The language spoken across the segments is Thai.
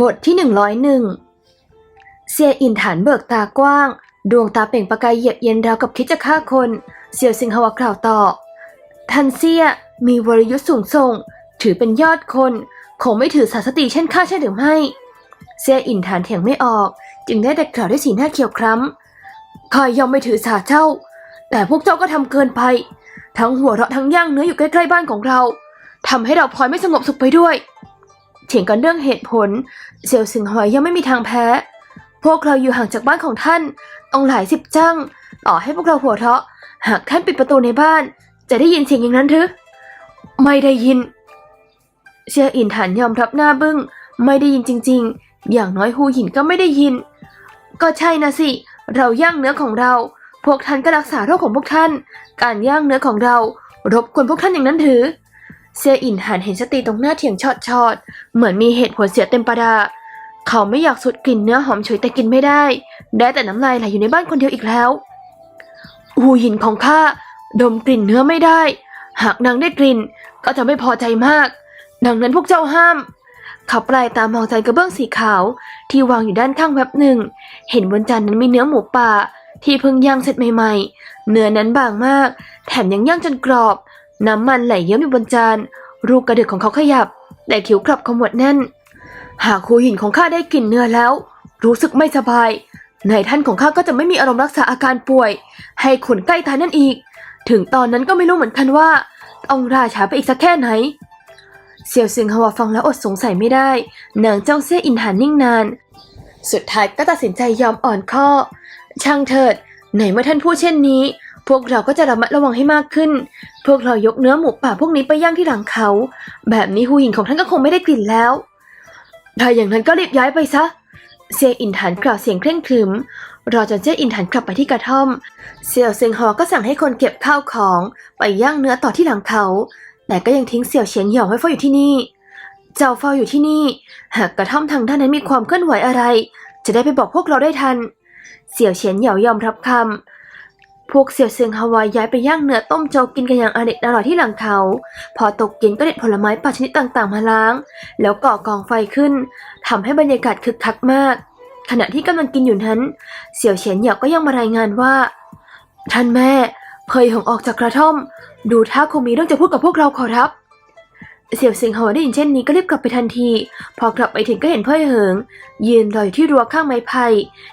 บทที่หนึ่งร้อยหนึ่งเซียอินฐานเบิกตากว้าง ดวงตาเปล่งประกายเยือกเย็นราวกับคิดจะฆ่าคน เซียวซิงฮวากล่าวต่อ ทันเซียมีวรยุทธ์สูงส่ง ถือเป็นยอดคน คงไม่ถือสาสติเช่นข้าใช่หรือไม่ เซียอินฐานเถียงไม่ออก จึงได้แต่กล่าวด้วยสีหน้าเขียวคล้ำข้ายังไม่ถือสาเจ้า แต่พวกเจ้าก็ทำเกินไป ทั้งหัวเราะทั้งย่างเนื้ออยู่ใกล้ๆบ้านของเราทำให้เราพลอยไม่สงบสุขไปด้วย เถียงกันเรื่องเหตุผลเซียวซิงหอยยังไม่มีทางแพ้ พวกเราอยู่ห่างจากบ้านของท่านต้องหลายสิบจังต่อให้พวกเราหัวเราะ หากท่านปิดประตูในบ้าน จะได้ยินเสียงอย่างนั้นหรือไม่ได้ยินเซียอินฐานยอมรับหน้าบึ้ง ไม่ได้ยินจริง ๆ อย่างน้อยฮูหินก็ไม่ได้ยิน ก็ใช่นะสิ เราย่างเนื้อของเรา พวกท่านก็รักษาโรคของพวกท่าน การย่างเนื้อของเรา รบกวนพวกท่านอย่างนั้นถือ เซียอินหันเห็นสตีตรงหน้าเถียงชอดชอดๆเหมือนมีเหตุผลเสียเต็มประดา เขาไม่อยากสูดกลิ่นเนื้อหอมฉุยแต่กินไม่ได้ ได้แต่น้ำลายไหลอยู่ในบ้านคนเดียวอีกแล้วหูหินของข้าดมกลิ่นเนื้อไม่ได้ หากนางได้กลิ่นก็จะไม่พอใจมาก ดังนั้นพวกเจ้าห้ามเขาปลายตามองใจกระเบื้องสีขาวที่วางอยู่ด้านข้างแวบหนึ่ง เห็นบนจานนั้นมีเนื้อหมูป่าที่เพิ่งย่างเสร็จใหม่ๆ เนื้อนั้นบางมาก แถมยังย่างจนกรอบ น้ำมันไหลเยิ้มอยู่บนจาน รูกระดึกของเขาขยับ แต่คิ้วกลับขมวดแน่น หากคูหินของข้าได้กลิ่นเนื้อแล้ว รู้สึกไม่สบายนายท่านของข้าก็จะไม่มีอารมณ์รักษาอาการป่วย ให้คนใกล้ตายนั่นอีก ถึงตอนนั้นก็ไม่รู้เหมือนกันว่าต้องราชาไปอีกสักแค่ไหนเสี่ยวซึงฮวาฟังแล้วอดสงสัยไม่ได้นางเจ้าเซี่ยอินหานนิ่งนาน สุดท้ายก็ตัดสินใจยอมอ่อนข้อ ช่างเถิด ไหนเมื่อท่านพูดเช่นนี้ พวกเราก็จะระมัดระวังให้มากขึ้น พวกเรายกเนื้อหมูป่าพวกนี้ไปย่างที่หลังเขา แบบนี้หูหญิงของท่านก็คงไม่ได้กลิ่นแล้ว ถ้าอย่างนั้นก็รีบย้ายไปซะ เซียอินฐานกล่าวเสียงเคร่งครึม รอจนเซียอินฐานกลับไปที่กระท่อม เซียวเซิงฮอก็สั่งให้คนเก็บข้าวของไปย่างเนื้อต่อที่หลังเขา แต่ก็ยังทิ้งเสี่ยวเฉียนหยองไว้เฝ้าอยู่ที่นี่ เจ้าเฝ้าอยู่ที่นี่ หากกระท่อมทางด้านนั้นมีความเคลื่อนไหวอะไร จะได้ไปบอกพวกเราได้ทัน เสี่ยวเฉียนเหยายอมรับคำ พวกเสี่ยวเซิงฮาวายย้ายไปย่างเนื้อต้มโจกกินกันอย่างอเด็ดอร่อยที่หลังเขา พอตกเย็นก็เด็ดผลไม้ป่าชนิดต่างๆมาล้าง แล้วก่อกองไฟขึ้นทำให้บรรยากาศคึกคักมาก ขณะที่กำลังกินอยู่นั้น เสี่ยวเฉียนเหยาก็ยังมารายงานว่า ท่านแม่เพยหงออกจากกระท่อม ดูท่าคงมีเรื่องจะพูดกับพวกเราขอรับ เสี่ยวสิงหอได้ยินเช่นนี้ก็รีบกลับไปทันที พอกลับไปถึงก็เห็นเพ่ยเหิง ยืนรออยู่ที่รั้วข้างไม้ไผ่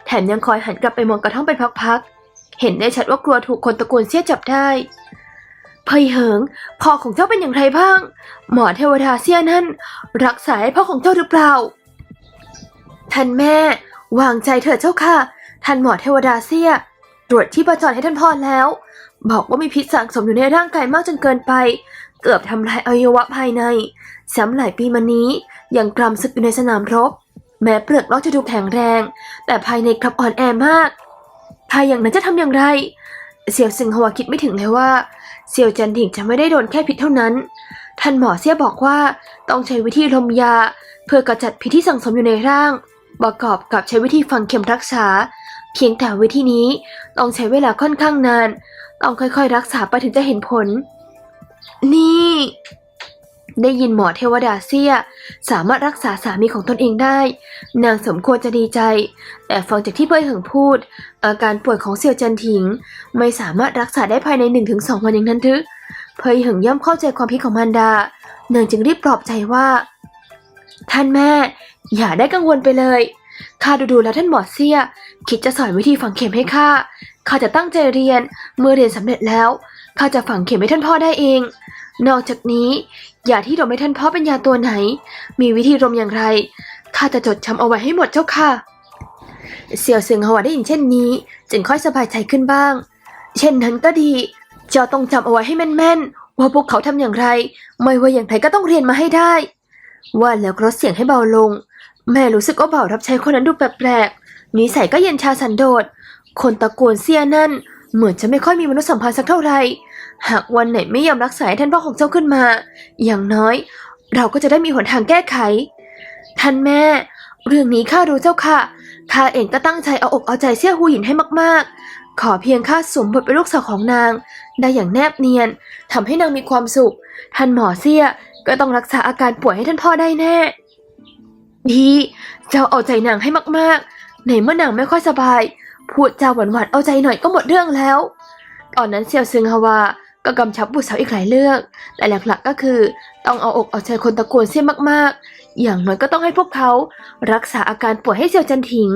แถมยังคอยหันกลับไปมองกระท่อมเป็นพักๆ เห็นได้ชัดว่ากลัวถูกคนตะโกนเสียจับได้เพ่ยเหิงพ่อของเจ้าเป็นอย่างไรบ้าง หมอเทวดาเสียนั่นรักษาให้พ่อของเจ้าหรือเปล่า ท่านแม่ วางใจเถิดเจ้าค่ะ ท่านหมอเทวดาเสีย ตรวจที่ประจรให้ท่านพ่อแล้ว บอกว่ามีพิษสะสมอยู่ในร่างกายมากจนเกินไป เกือบทำลายอวัยวะภายในซ้ำหลายปีมานี้ยังกรำศึกอยู่ในสนามรบ แม้เปลือกนอกจะดูแข็งแรง แต่ภายในกลับอ่อนแอมากถ้าอย่างนั้นจะทำอย่างไร เสี่ยวซึงฮวาคิดไม่ถึงเลยว่าเสี่ยวจันถิงจะไม่ได้โดนแค่พิษเท่านั้น ท่านหมอเสี่ยบอกว่าต้องใช้วิธีลมยา เพื่อกระจัดพิษที่สังสมอยู่ในร่าง ประกอบกับใช้วิธีฝังเข็มรักษา เพียงแต่วิธีนี้ต้องใช้เวลาค่อนข้างนาน ต้องค่อยๆ รักษาไปถึงจะเห็นผล นี่ ได้ยินหมอเทวดาเซีย สามารถรักษาสามีของตนเองได้ นางสมควรจะดีใจ แต่ฟังจากที่เป้ยเหิงพูด อาการป่วยของเซียวจันถิง ไม่สามารถรักษาได้ภายใน 1-2 วันอย่างนั้นทึเพยเหิงย่อมเข้าใจความพิดของมารดานางจึงรีบปลอบใจว่า ท่านแม่ อย่าได้กังวลไปเลยข้าดูดูๆแล้วท่านหมอเซีย คิดจะสอนวิธีฝังเข็มให้ข้า ข้าจะตั้งใจเรียน เมื่อเรียนสำเร็จแล้ว ข้าจะฝังเข็มให้ท่านพ่อได้เอง นอกจากนี้ ยาที่ดมให้ท่านพ่อเป็นยาตัวไหน มีวิธีดมอย่างไร ข้าจะจดจำเอาไว้ให้หมดเจ้าค่ะ เสี่ยวเซิงฮวาได้ยินเช่นนี้ จึงค่อยสบายใจขึ้นบ้าง เช่นนั้นก็ดี เจ้าต้องจำเอาไว้ให้แม่นๆ ว่าพวกเขาทำอย่างไร ไม่ว่าอย่างไรก็ต้องเรียนมาให้ได้ ว่าแล้วก็ลดเสียงให้เบาลง แม่รู้สึกว่าเบารับใช้คนนั้นดูแปลกๆ นิสัยก็เย็นชาสันโดษ คนตะโกนเสียนั่น เหมือนจะไม่ค่อยมีมนุษยสัมพันธ์สักเท่าไหร่ หากวันไหนไม่ยอมรักษาท่านพ่อของเจ้าขึ้นมา อย่างน้อย เราก็จะได้มีหนทางแก้ไข ท่านแม่ เรื่องนี้ข้ารู้เจ้าค่ะ ข้าเองก็ตั้งใจเอาอกเอาใจเสี่ยหูหยินให้มาก ๆ ขอเพียงข้าสมบทเป็นลูกสาวของนาง ได้อย่างแนบเนียนทำให้นางมีความสุข ท่านหมอเสี่ยก็ต้องรักษาอาการป่วยให้ท่านพ่อได้แน่ ดี เจ้าเอาใจนางให้มาก ๆ ในเมื่อนางไม่ค่อยสบาย พูดจาหวานๆเอาใจหน่อยก็หมดเรื่องแล้ว ตอนนั้นเซียวซึงฮาวาก็กำชับบุตรสาวอีกหลายเรื่อง แต่หลักๆก็คือ ต้องเอาอกเอาใจคนตะโกนเสียมากๆ อย่างน้อยก็ต้องให้พวกเขารักษาอาการป่วยให้เซียวจันถิง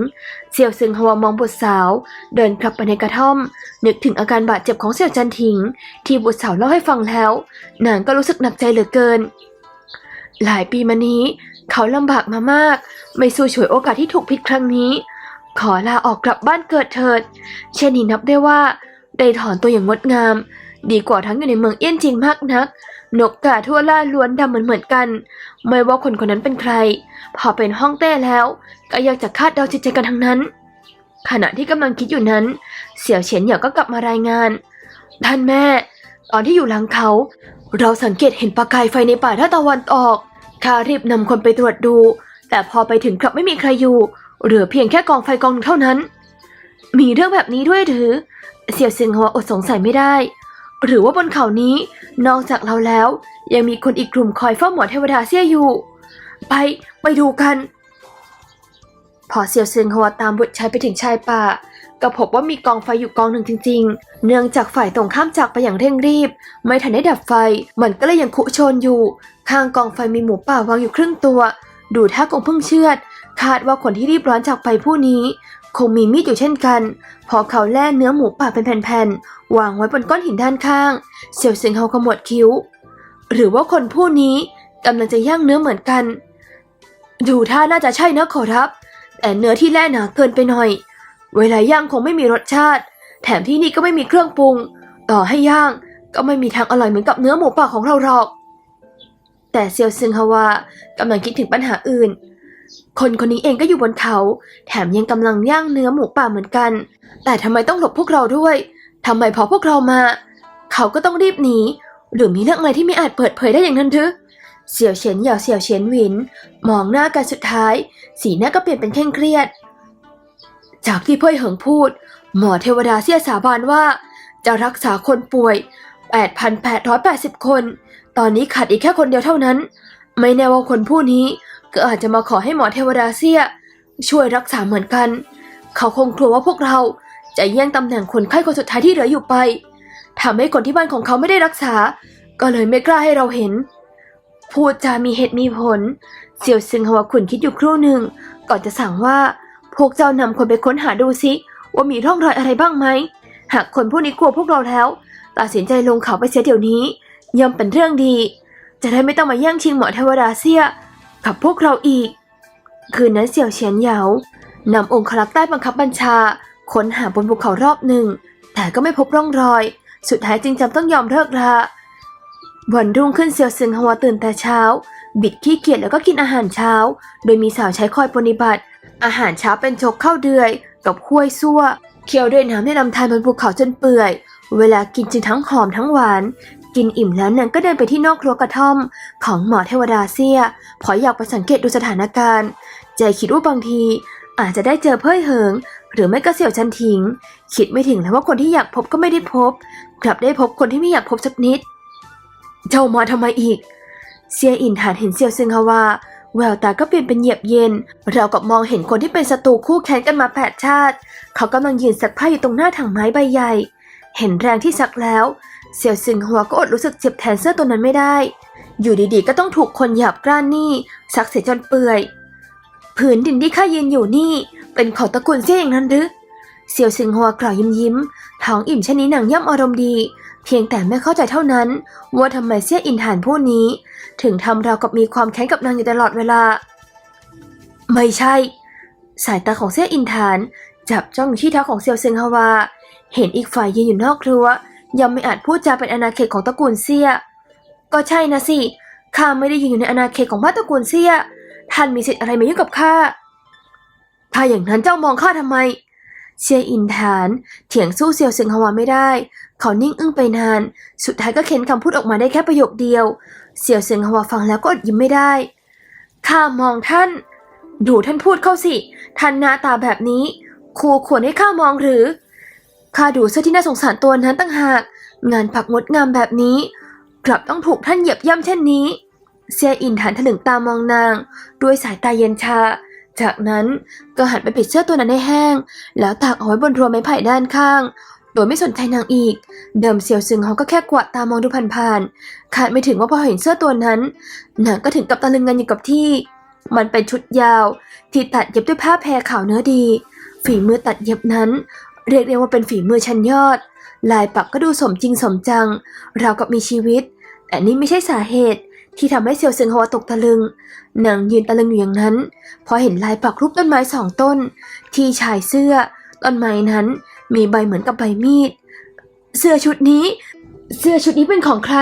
เซียวซึงฮวามองบุตรสาว เดินกลับไปในกระท่อม นึกถึงอาการบาดเจ็บของเซียวจันถิง ที่บุตรสาวเล่าให้ฟังแล้ว นางก็รู้สึกหนักใจเหลือเกิน หลายปีมานี้ เขาลำบากมามาก ไม่สู้ฉวยโอกาสที่ถูกผิดครั้งนี้ ขอลาออกกลับบ้านเกิดเถิด เช่นนี้นับได้ว่า ได้ถอนตัวอย่างงดงาม ดีกว่าทั้งอยู่ในเมืองเอี้ยนจริงมากนัก นกกาทั่วล่าล้วนดำเหมือนเหมือนกัน ไม่ว่าคนคนนั้นเป็นใคร พอเป็นห้องเต้แล้ว ก็อยากจะคาดเดาจิตใจกันทั้งนั้น ขณะที่กำลังคิดอยู่นั้น เสี่ยวเฉียนเหยาก็กลับมารายงาน ท่านแม่ ตอนที่อยู่หลังเขา เราสังเกตเห็นประกายไฟในป่าท่าตะวันออกข้ารีบนำคนไปตรวจดู แต่พอไปถึงกลับไม่มีใครอยู่ เหลือเพียงแค่กองไฟกองหนึ่งเท่านั้น มีเรื่องแบบนี้ด้วยหรือ เสี่ยวซึงหัวอดสงสัยไม่ได้ หรือว่าบนเขานี้ นอกจากเราแล้ว ยังมีคนอีกกลุ่มคอยเฝ้าหมอเทวดาเสี่ยอยู่ ไปไปดูกัน พอเสี่ยวซึงหัวตามบุตรชายไปถึงชายป่าก็พบว่ามีกองไฟอยู่กองหนึ่งจริง ๆ เนื่องจากฝ่ายตรงข้ามจากไปอย่างเร่งรีบ ไม่ทันได้ดับไฟ มันก็เลยยังคุโชนอยู่ ข้างกองไฟมีหมูป่าวางอยู่ครึ่งตัว ดูท่าคงเพิ่งเชือด คาดว่าคนที่รีบร้อนจากไปผู้นี้ คงมีมีดอยู่เช่นกัน พอเขาแล่เนื้อหมูป่าเป็นแผ่นๆวางไว้บนก้อนหินด้านข้าง เสี่ยวซิงเฮาขมวดคิ้ว หรือว่าคนผู้นี้กำลังจะย่างเนื้อเหมือนกัน ดูท่าน่าจะใช่นะขอรับ แต่เนื้อที่แล่หนาเกินไปหน่อย เวลาย่างคงไม่มีรสชาติ แถมที่นี่ก็ไม่มีเครื่องปรุง ต่อให้ย่างก็ไม่มีทางอร่อยเหมือนกับเนื้อหมูป่าของเราหรอก แต่เซียวซึงฮาวากำลังคิดถึงปัญหาอื่น คนคนนี้เองก็อยู่บนเขา แถมยังกำลังย่างเนื้อหมูป่าเหมือนกัน แต่ทำไมต้องหลบพวกเราด้วยทำไมพอพวกเรามา เขาก็ต้องรีบหนี หรือมีเรื่องอะไรที่ไม่อาจเปิดเผยได้อย่างนั้นหรือเสี่ยวเฉียนเหยาเสี่ยวเฉียนหวิน มองหน้ากันสุดท้าย สีหน้าก็เปลี่ยนเป็นเคร่งเครียด จากที่เพ่ยเหิงพูด หมอเทวดาเสียสาบานว่า จะรักษาคนป่วย 8,880 คน ตอนนี้ขาดอีกแค่คนเดียวเท่านั้น ไม่แน่ว่าคนผู้นี้ ก็อาจจะมาขอให้หมอเทวดาเสียช่วยรักษาเหมือนกัน เขาคงกลัวว่าพวกเราจะแย่งตำแหน่งคนไข้คนสุดท้ายที่เหลืออยู่ไปทำให้คนที่บ้านของเขาไม่ได้รักษา ก็เลยไม่กล้าให้เราเห็น พูดจามีเหตุมีผล เสี่ยวซึงฮวาขุนคิดอยู่ครู่หนึ่ง ก่อนจะสั่งว่าพวกเจ้านำคนไปค้นหาดูสิว่ามีร่องรอยอะไรบ้างไหม หากคนผู้นี้กลัวพวกเราแล้วตัดสินใจลงเขาไปเสียเดี๋ยวนี้ย่อมเป็นเรื่องดี จะได้ไม่ต้องมาแย่งชิงหมอเทวดาเสีย กับพวกเราอีก คืนนั้นเสี่ยวเฉียนเหยานำองครักษ์ใต้บังคับบัญชาค้นหาบนภูเขารอบหนึ่ง แต่ก็ไม่พบร่องรอย สุดท้ายจึงจำต้องยอมเลิกลาวันรุ่งขึ้นเซียวซึงฮัวตื่นแต่เช้า บิดขี้เกียจแล้วก็กินอาหารเช้า โดยมีสาวใช้คอยปฏิบัติ อาหารเช้าเป็นโจกข้าวเดือย กับห้วยซั่วเคี่ยวด้วยน้ำในลำธารบนภูเขาจนเปื่อย เวลากินจึงทั้งหอมทั้งหวาน กินอิ่มแล้วนางก็เดินไปที่นอกครัวกระท่อม ของหมอเทวดาเซียพออยากไปสังเกตดูสถานการณ์ ใจคิดว่าบางที อาจจะได้เจอเพ่ยเหิง หรือไม่ก็เสี่ยวชันถิง คิดไม่ถึงแล้วว่าคนที่อยากพบก็ไม่ได้พบ กลับได้พบคนที่ไม่อยากพบสักนิด เจ้ามาทำไมอีก เซียอินฐานเห็นเซียวซึงฮาวาแววตาก็เปลี่ยนเป็นเหยียบเย็น เรากับมองเห็นคนที่เป็นศัตรูคู่แข่งกันมาแปดชาติ เขากำลังยืนสักผ้าอยู่ตรงหน้าถังไม้ใบใหญ่ เห็นแรงที่ซักแล้ว เสี่ยวซึงหัวก็อดรู้สึกเจ็บแทนเสื้อตัวนั้นไม่ได้ อยู่ดีๆ ก็ต้องถูกคนหยาบกร้านนี่ซักเสียจนเปื่อย ผืนดินที่ข้ายืนอยู่นี่ เป็นของตระกูลเซี่ยอย่างนั้นหรือ เสี่ยวซึงหัวกล่าวยิ้มยิ้มๆท้องอิ่มเช่นนี้นางย่อมอารมณ์ดี เพียงแต่ไม่เข้าใจเท่านั้น ว่าทำไมเสี่ยอินฐานผู้นี้ ถึงทำเรากับมีความแค้นกับนางอยู่ตลอดเวลา ไม่ใช่ สายตาของเสี่ยอินฐานจับจ้องอยู่ที่เท้าของเซียวเซิงฮาวา เห็นอีกฝ่ายยืนอยู่นอกครัว ยังไม่อาจพูดจาเป็นอาณาเขตของตระกูลเซีย ก็ใช่นะสิ ข้าไม่ได้ยืนอยู่ในอาณาเขตของบ้านตระกูลเซีย ท่านมีสิทธิ์อะไรมายุ่งกับข้า ถ้าอย่างนั้นเจ้ามองข้าทำไมเซียอินฐานเถียงสู้เซียวเซิงฮวาไม่ได้ เขานิ่งอึ้งไปนาน สุดท้ายก็เค้นคำพูดออกมาได้แค่ประโยคเดียว เซียวเซิงฮวาฟังแล้วก็อดยิ้มไม่ได้ ข้ามองท่าน ดูท่านพูดเข้าสิ ท่านหน้าตาแบบนี้ครูควรให้ข้ามองหรือ ข้าดูเสื้อที่น่าสงสารตัวนั้นตั้งหาก งานผักงดงามแบบนี้ กลับต้องถูกท่านเหยียบย่ำเช่นนี้ เซียอินหันถลึงตามองนาง ด้วยสายตาเย็นชา จากนั้นก็หันไปปิดเสื้อตัวนั้นให้แห้ง แล้วตากเอาไว้บนรัวไม้ไผ่ด้านข้าง โดยไม่สนใจนางอีก เดิมเซียวซึงเขาก็แค่กวาดตามองดูผ่านๆคาดไม่ถึงว่าพอเห็นเสื้อตัวนั้นนางก็ถึงกับตะลึงงันอยู่กับที่ มันเป็นชุดยาว ที่ตัดเย็บด้วยผ้าแพรขาวเนื้อดี ฝีมือตัดเย็บนั้น เรียกได้ว่าเป็นฝีมือชั้นยอด ลายปักก็ดูสมจริงสมจัง ราวกับมีชีวิต แต่นี่ไม่ใช่สาเหตุที่ทำให้เซียวซึงฮัวตกตะลึงนางยืนตะลึงอยู่อย่างนั้น พอเห็นลายปักรูปต้นไม้สองต้น ที่ชายเสื้อ ต้นไม้นั้นมีใบเหมือนกับใบมีด เสื้อชุดนี้ เสื้อชุดนี้เป็นของใคร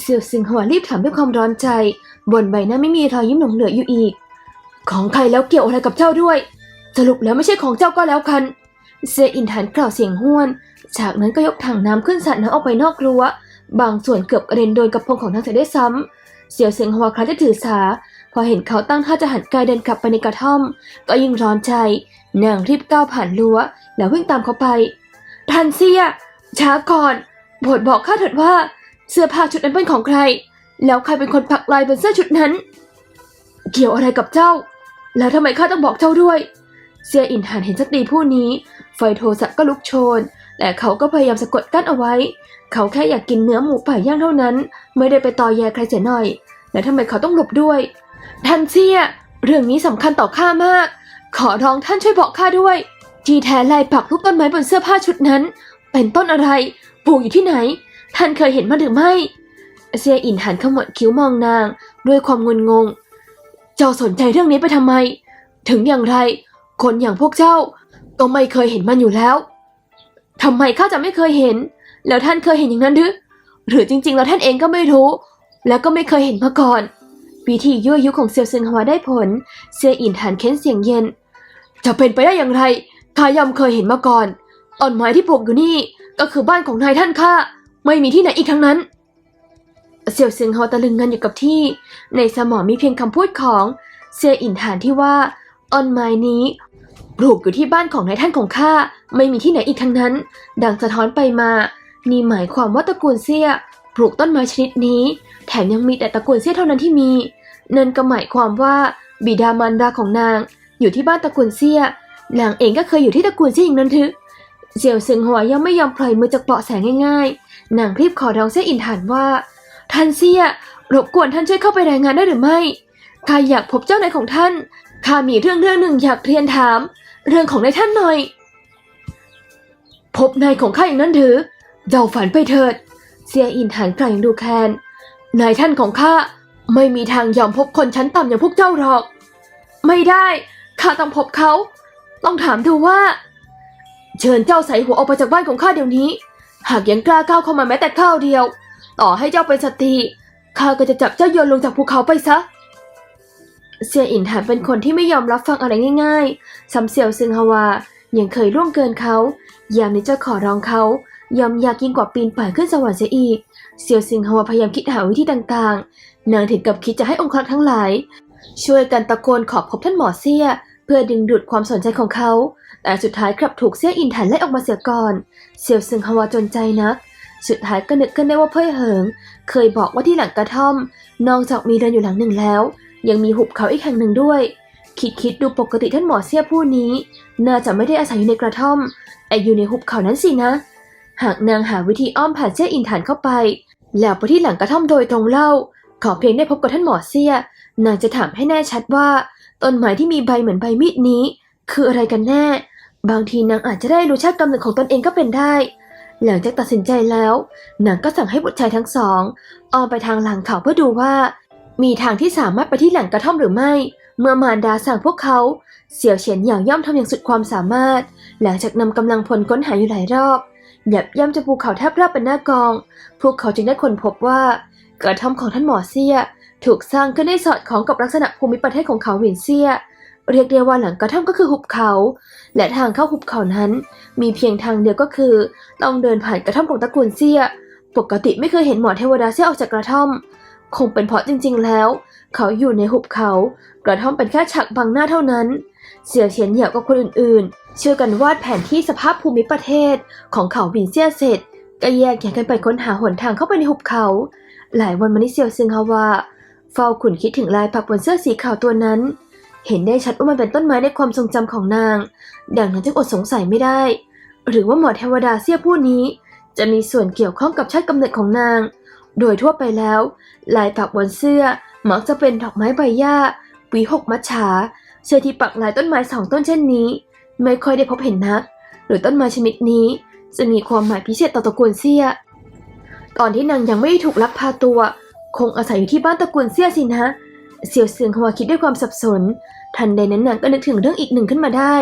เซียวซึงฮัวรีบถามด้วยความร้อนใจ บนใบหน้าไม่มีรอยยิ้มหลงเหลืออยู่อีก ของใครแล้วเกี่ยวอะไรกับเจ้าด้วย สรุปแล้วไม่ใช่ของเจ้าก็แล้วกัน เซียอินถันกล่าวเสียงห้วน จากนั้นก็ยกถังน้ำขึ้นสาดน้ำออกไปนอกรั้ว บางส่วนเกือบกระเด็นโดนกระโปรงของนางเสียได้วยซ้ำเสียวเสียงหัวคล้ายจะถือสา พอเห็นเขาตั้งท่าจะหันกายเดินกลับไปในกระท่อม ก็ยิ่งร้อนใจ นางรีบก้าวผ่านรั้ว แล้ววิ่งตามเขาไป ทันเซีย ช้าก่อนโปรดบอกข้าเถิดว่า เสื้อผ้าชุดนั้นเป็นของใคร แล้วใครเป็นคนปักลายบนเสื้อชุดนั้น เกี่ยวอะไรกับเจ้า แล้วทำไมข้าต้องบอกเจ้าด้วย เซียอินหันเห็นสตรีผู้นี้ ไฟโทสะก็ลุกโชน แต่เขาก็พยายามสะกดกั้นเอาไว้ เขาแค่อยากกินเนื้อหมูป่าย่างเท่านั้น ไม่ได้ไปต่อแยใครเสียหน่อย แล้วทำไมเขาต้องหลบด้วย ท่านเซียเรื่องนี้สำคัญต่อข้ามาก ขอร้องท่านช่วยบอกข้าด้วย ที่แท้ลายปักรูปต้นไม้บนเสื้อผ้าชุดนั้น เป็นต้นอะไร ปลูกอยู่ที่ไหน ท่านเคยเห็นมาหรือไม่ เซียอินหันขมวดคิ้วมองนาง ด้วยความงุนงง เจ้าสนใจเรื่องนี้ไปทำไม ถึงอย่างไร คนอย่างพวกเจ้า ก็ไม่เคยเห็นมันอยู่แล้วทำไมข้าจะไม่เคยเห็น แล้วท่านเคยเห็นอย่างนั้นหรือหรือจริง ๆ แล้วท่านเองก็ไม่รู้ แล้วก็ไม่เคยเห็นมาก่อนวิธียั่วยุของเซียวซึงฮวาได้ผล เซียอินหันเค้นเสียงเย็น จะเป็นไปได้อย่างไรข้าย่อมเคยเห็นมาก่อนต้นไม้ที่ปลูกอยู่นี่ก็คือบ้านของนายท่านข้าไม่มีที่ไหนอีกทั้งนั้น เซียวซึงฮวาตะลึงงันอยู่กับที่ ในสมองมีเพียงคำพูดของเซียอินฐานที่ว่าต้นไม้นี้ ลูกอยู่ที่บ้านของนายท่านของข้าไม่มีที่ไหนอีกทั้งนั้น ดังสะท้อนไปมา นี่หมายความว่าตระกูลเซียปลูกต้นไม้ชนิดนี้ แถมยังมีแต่ตระกูลเซียเท่านั้นที่มีนั่นก็หมายความว่าบิดามารดาของนาง อยู่ที่บ้านตระกูลเซียนางเองก็เคยอยู่ที่ตระกูลเซียอย่างนั้นทึเสี่ยวซึงหัวยังไม่ยอมปล่อยมือจากเบาะแสงง่ายๆ นางรีบขอร้องเซียอินฐานว่า ท่านเซียรบกวนท่านช่วยเข้าไปรายงานได้หรือไม่ข้าอยากพบเจ้านายของท่านข้ามีเรื่องเรื่องหนึ่งอยากเรียนถาม เรื่องของนายท่านหน่อย พบนายของข้าอย่างนั้นหรือเจ้าฝันไปเถิดเสียอินหันกลางอย่างดูแคลนนายท่านของข้าไม่มีทางยอมพบคนชั้นต่ำอย่างพวกเจ้าหรอก ไม่ได้ข้าต้องพบเขา ต้องถามดูว่า เชิญเจ้าใส่หัวออกไปจากบ้านของข้าเดี๋ยวนี้ หากยังกล้าก้าวเข้ามาแม้แต่ข้าวเดียว ต่อให้เจ้าเป็นสตรีข้าก็จะจับเจ้าโยนลงจากภูเขาไปซะ เซียอินหันเป็นคนที่ไม่ยอมรับฟังอะไรง่ายๆซัมเซียวซึงฮวายังเคยร่วงเกินเขายามนี้จะขอร้องเขายอมอยากยิ่งกว่าปีนป่ายขึ้นสวรรค์เสียอีก เซียวซิงฮวาพยายามคิดหาวิธีต่างๆ นางถึงกับคิดจะให้องค์ครักษ์ทั้งหลาย ช่วยกันตะโกนขอพบท่านหมอเซีย เพื่อดึงดูดความสนใจของเขา แต่สุดท้ายกลับถูกเซียอินถันไล่ออกมาเสียก่อน เซียวซึงฮวาจนใจนัก สุดท้ายก็นึกขึ้นได้ว่าเพ่อเหิง เคยบอกว่าที่หลังกระท่อม นอกจากมีเรือนอยู่หลังหนึ่งแล้ว ยังมีหุบเขาอีกแห่งหนึ่งด้วย คิดคิดดูปกติท่านหมอเสียผู้นี้ น่าจะไม่ได้อาศัยอยู่ในกระท่อมแต่อยู่ในหุบเขานั้นสินะ หากนางหาวิธีอ้อมผ่านเสี้ยอินฐานเข้าไป แล้วไปที่หลังกระท่อมโดยตรงเล่า ขอเพียงได้พบกับท่านหมอเสียนางจะถามให้แน่ชัดว่าต้นไม้ที่มีใบเหมือนใบมีดนี้ คืออะไรกันแน่ บางทีนางอาจจะได้รู้ชาติกำเนิดของตนเองก็เป็นได้ หลังจากตัดสินใจแล้วนางก็สั่งให้บุตรชายทั้งสองออมไปทางหลังเขาเพื่อดูว่า มีทางที่สามารถไปที่แหล่งกระท่อมหรือไม่ เมื่อมารดาสั่งพวกเขาเสี่ยวเฉียนหยางย่อมทำอย่างสุดความสามารถ หลังจากนำกำลังพลค้นหาอยู่หลายรอบหยับย่ำจนภูเขาแทบราบเป็นหน้ากอง พวกเขาจึงได้ค้นพบว่า กระท่อมของท่านหมอเซียถูกสร้างขึ้นได้สอดคล้องกับลักษณะภูมิประเทศของเขาหวินเซีย เรียกได้ว่าหลังกระท่อมก็คือหุบเขา และทางเข้าหุบเขานั้น มีเพียงทางเดียวก็คือ ต้องเดินผ่านกระท่อมของตระกูลเซีย ปกติไม่เคยเห็นหมอเทวดาเซียออกจากกระท่อม คงเป็นเพราะจริงๆแล้ว เขาอยู่ในหุบเขา กระท่อมเป็นแค่ฉากบังหน้าเท่านั้น เสี่ยวเฉียนเหยียบกับคนอื่นๆ ช่วยกันวาดแผนที่สภาพภูมิประเทศของเขาหวินเซียเสร็จ ก็แยกย้ายกันไปค้นหาหนทางเข้าไปในหุบเขา หลายวันมานี้เซียวซึงฮาวาเฝ้าขุนคิดถึงลายปักบนเสื้อสีขาวตัวนั้น เห็นได้ชัดว่ามันเป็นต้นไม้ในความทรงจำของนาง ดังนั้นจึงอดสงสัยไม่ได้ หรือว่าหมอเทวดาเสี้ยผู้นี้ จะมีส่วนเกี่ยวข้องกับชาติกำเนิดของนาง โดยทั่วไปแล้ว ลายปักบนเสื้อมักจะเป็นดอกไม้ใบหญ้าหวีหกมัจฉาเสื้อที่ปักลายต้นไม้สองต้นเช่นนี้ ไม่ค่อยได้พบเห็นนัก หรือต้นไม้ชนิดนี้ จะมีความหมายพิเศษต่อตระกูลเสี้ย ตอนที่นางยังไม่ถูกลักพาตัว คงอาศัยอยู่ที่บ้านตระกูลเสี้ยสินะ เสียวเสืองหัวคิดด้วยความสับสน ทันใดนั้นนางก็นึกถึงเรื่องอีกหนึ่งขึ้นมาได้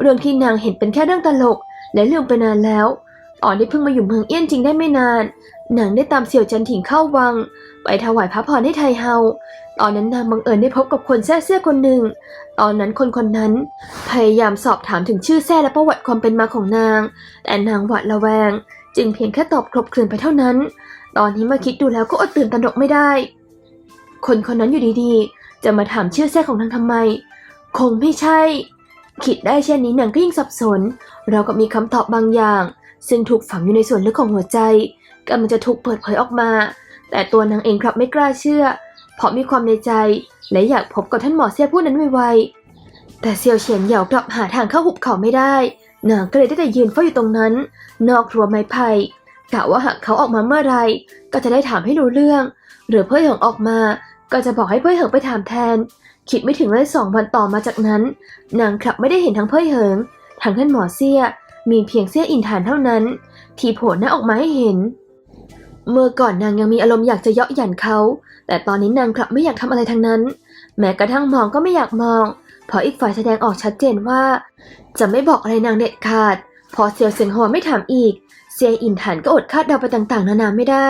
เรื่องที่นางเห็นเป็นแค่เรื่องตลก และลืมไปนานแล้วตอนที่เพิ่งมาอยู่เมืองเอี้ยนจริงได้ไม่นาน นางได้ตามเสี่ยวจันถิงเข้าวัง ไปถวายพระพรให้ไทเฮา ตอนนั้นนางบังเอิญได้พบกับคนแซ่เสี้ยคนหนึ่ง ตอนนั้นคนคนนั้น พยายามสอบถามถึงชื่อแซ่และประวัติความเป็นมาของนาง แต่นางหวาดระแวง จึงเพียงแค่ตอบครบคลืนไปเท่านั้น ตอนนี้มาคิดดูแล้วก็อดตื่นตระหนกไม่ได้ คนคนนั้นอยู่ดีๆ จะมาถามชื่อแท้ของนางทำไม คงไม่ใช่ คิดได้เช่นนี้นางก็ยิ่งสับสน เรากับมีคำตอบบางอย่าง ซึ่งถูกฝังอยู่ในส่วนลึกของหัวใจ กำลังจะถูกเปิดเผยออกมา แต่ตัวนางเองกลับไม่กล้าเชื่อ เพราะมีความในใจ และอยากพบกับท่านหมอเสียผู้นั้นไวๆแต่เซียวเฉียนเหยากลับหาทางเข้าหุบเขาไม่ได้นางก็เลยได้แต่ยืนเฝ้าอยู่ตรงนั้น นอกรั้วไม้ไผ่กะว่าหากเขาออกมาเมื่อไรก็จะได้ถามให้รู้เรื่อง หรือเพื่อเหิงออกมา ก็จะบอกให้เพื่อเหิงไปถามแทน คิดไม่ถึงเลยสองวันต่อมาจากนั้น นางกลับไม่ได้เห็นทั้งเพื่อเหิงทั้งท่านหมอเสี้ยมีเพียงเสี้ยอินฐานเท่านั้น ที่โผล่หน้าออกมาให้เห็น เมื่อก่อนนางยังมีอารมณ์อยากจะเยาะหยันเขา แต่ตอนนี้นางกลับไม่อยากทำอะไรทั้งนั้น แม้กระทั่งมองก็ไม่อยากมอง เพราะอีกฝ่ายแสดงออกชัดเจนว่า จะไม่บอกอะไรนางเด็ดขาด พอเซียวเซิงหัวไม่ถามอีก เซียอินฐานก็อดคาดเดาไปต่างๆ นานาไม่ได้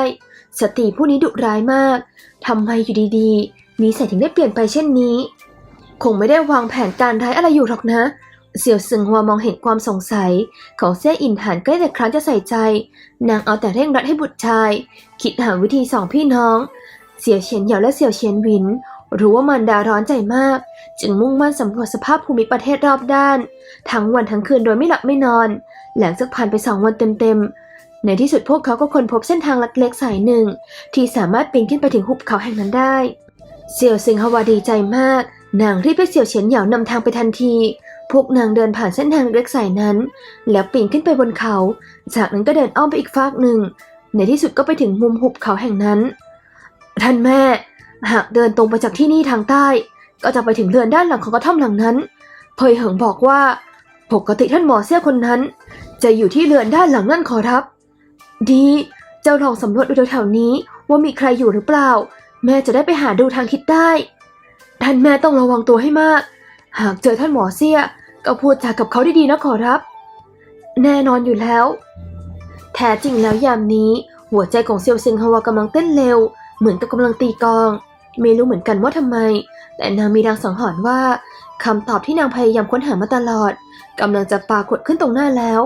สตรีผู้นี้ดุร้ายมากทำไมอยู่ดีๆนิสัยถึงได้เปลี่ยนไปเช่นนี้ คงไม่ได้วางแผนการร้ายอะไรอยู่หรอกนะ เสี่ยวซึงหัวมองเห็นความสงสัย ของเซี่ยอินหานใกล้แต่ครั้งจะใส่ใจ นางเอาแต่เร่งรัดให้บุตรชาย คิดหาวิธีสองพี่น้อง เสี่ยวเฉียนเหยาและเสี่ยวเฉียนหวิน รู้ว่ามันดาร้อนใจมาก จึงมุ่งมั่นสำรวจสภาพภูมิประเทศรอบด้าน ทั้งวันทั้งคืนโดยไม่หลับไม่นอน หลังจากผ่านไปสองวันเต็มๆ ในที่สุดพวกเขาก็ค้นพบเส้นทางเล็กๆสายหนึ่ง ที่สามารถปีนขึ้นไปถึงหุบเขาแห่งนั้นได้ เสี่ยวซิงฮวาดีใจมาก นางรีบให้เสี่ยวเฉียนเหยานำทางไปทันที พวกนางเดินผ่านเส้นทางเล็กสายนั้น แล้วปีนขึ้นไปบนเขา จากนั้นก็เดินอ้อมไปอีกฟากหนึ่ง ในที่สุดก็ไปถึงมุมหุบเขาแห่งนั้น ท่านแม่ หากเดินตรงไปจากที่นี่ทางใต้ ก็จะไปถึงเรือนด้านหลังของกระท่อมหลังนั้น เพยเหิงบอกว่า ปกติท่านหมอเสี้ยคนนั้น จะอยู่ที่เรือนด้านหลังนั่นขอรับ ดี เจ้าลองสำรวจดูแถวๆนี้ว่ามีใครอยู่หรือเปล่า แม่จะได้ไปหาดูทางทิศได้ ท่านแม่ต้องระวังตัวให้มาก หากเจอท่านหมอเสี้ยก็พูดจากับเขาดีๆนะขอรับ แน่นอนอยู่แล้ว แท้จริงแล้วยามนี้ หัวใจของเซียวเซิงฮาวากำลังเต้นเร็ว เหมือนกับกำลังตีกอง ไม่รู้เหมือนกันว่าทำไม แต่นางมีรางสังหรณ์ว่าคำตอบที่นางพยายามค้นหามาตลอดกำลังจะปรากฏขึ้นตรงหน้าแล้ว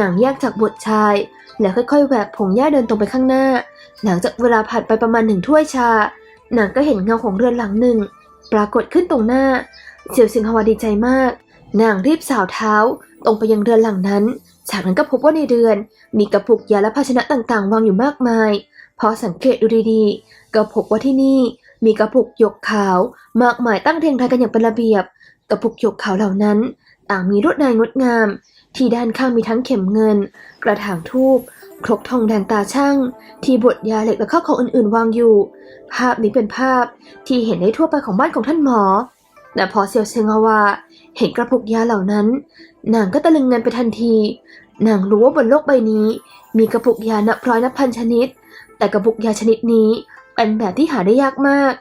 นางแยกจากบทชาย แล้วค่อยๆแหวกผงหญ้าเดินตรงไปข้างหน้า หลังจากเวลาผ่านไปประมาณหนึ่งถ้วยชา นางก็เห็นเงาของเรือนหลังหนึ่ง ปรากฏขึ้นตรงหน้า เสี่ยวซิงฮวาดีใจมาก นางรีบสาวเท้า ตรงไปยังเรือนหลังนั้น จากนั้นก็พบว่าในเรือน มีกระปุกยาและภาชนะต่างๆ วางอยู่มากมาย พอสังเกตดูดีๆ ก็พบว่าที่นี่มีกระปุกหยกขาว มากมายตั้งเรียงรายกันอย่างเป็นระเบียบ กระปุกหยกขาวเหล่านั้น ต่างมีลวดลายงดงาม ที่ด้านข้างมีทั้งเข็มเงิน กระถางทูบครกทองแดงตาช่าง ที่บดยาเหล็กและข้าวของอื่นๆ วางอยู่ ภาพนี้เป็นภาพที่เห็นได้ทั่วไปของบ้านของท่านหมอ และพอเซียวเซงฮาวาเห็นกระปุกยาเหล่านั้น นางก็ตะลึงเงินไปทันที นางรู้ว่าบนโลกใบนี้ มีกระปุกยานับร้อยนับพันชนิด แต่กระปุกยาชนิดนี้เป็นแบบที่หาได้ยากมาก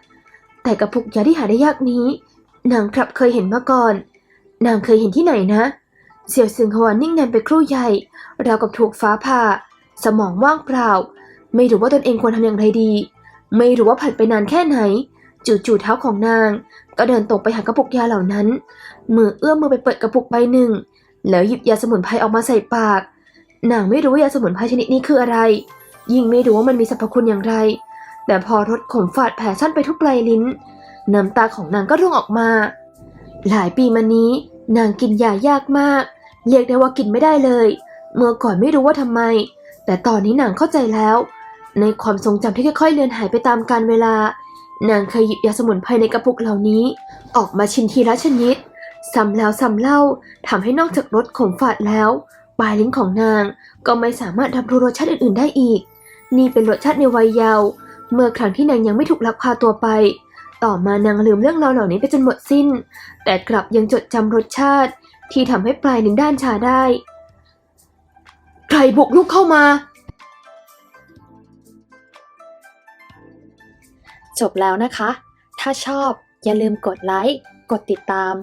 แต่กระปุกยาที่หาได้ยากนี้ นางกลับเคยเห็นมาก่อน นางเคยเห็นที่ไหนนะ เสี่ยวซึงฮวานิ่งนานไปครู่ใหญ่ราวกับถูกฟ้าผ่า สมองว่างเปล่า ไม่รู้ว่าตนเองควรทำอย่างไรดี ไม่รู้ว่าผ่านไปนานแค่ไหน จู่ๆเท้าของนาง ก็เดินตรงไปหากระปุกยาเหล่านั้น มือเอื้อมมือไปเปิดกระปุกใบหนึ่ง แล้วหยิบยาสมุนไพรออกมาใส่ปาก นางไม่รู้ว่ายาสมุนไพรชนิดนี้คืออะไร ยิ่งไม่รู้ว่ามันมีสรรพคุณอย่างไร แต่พอรสขมฝาดแผ่ซ่านไปทุกปลายลิ้น น้ำตาของนางก็ร่วงออกมา หลายปีมานี้ นางกินยายากมาก เรียกได้ว่ากินไม่ได้เลย เมื่อก่อนไม่รู้ว่าทำไม แต่ตอนนี้นางเข้าใจแล้ว ในความทรงจำที่ค่อยๆเลือนหายไปตามกาลเวลา นางเคยหยิบยาสมุนไพรในกระปุกเหล่านี้ ออกมาชิมทีละชนิด ซ้ำแล้วซ้ำเล่าทำให้นอกจากรสขมฝาดแล้วปลายลิ้นของนางก็ไม่สามารถรับรู้รสชาติอื่นๆได้อีก นี่เป็นรสชาติในวัยเยาว์เมื่อครั้งที่นางยังไม่ถูกลักพาตัวไป ต่อมานางลืมเรื่องราวเหล่านี้ไปจนหมดสิ้น แต่กลับยังจดจำรสชาติ ที่ทำให้ปลายลิ้นด้านชาได้ ใครบุกลุกเข้ามา จบแล้วนะคะ ถ้าชอบอย่าลืมกดไลค์กดติดตาม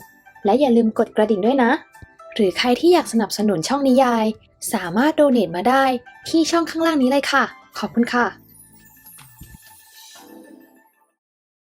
และอย่าลืมกดกระดิ่งด้วยนะ หรือใครที่อยากสนับสนุนช่องนิยาย สามารถโดเน a มาได้ที่ช่องข้างล่างนี้เลยค่ะ ขอบคุณค่ะ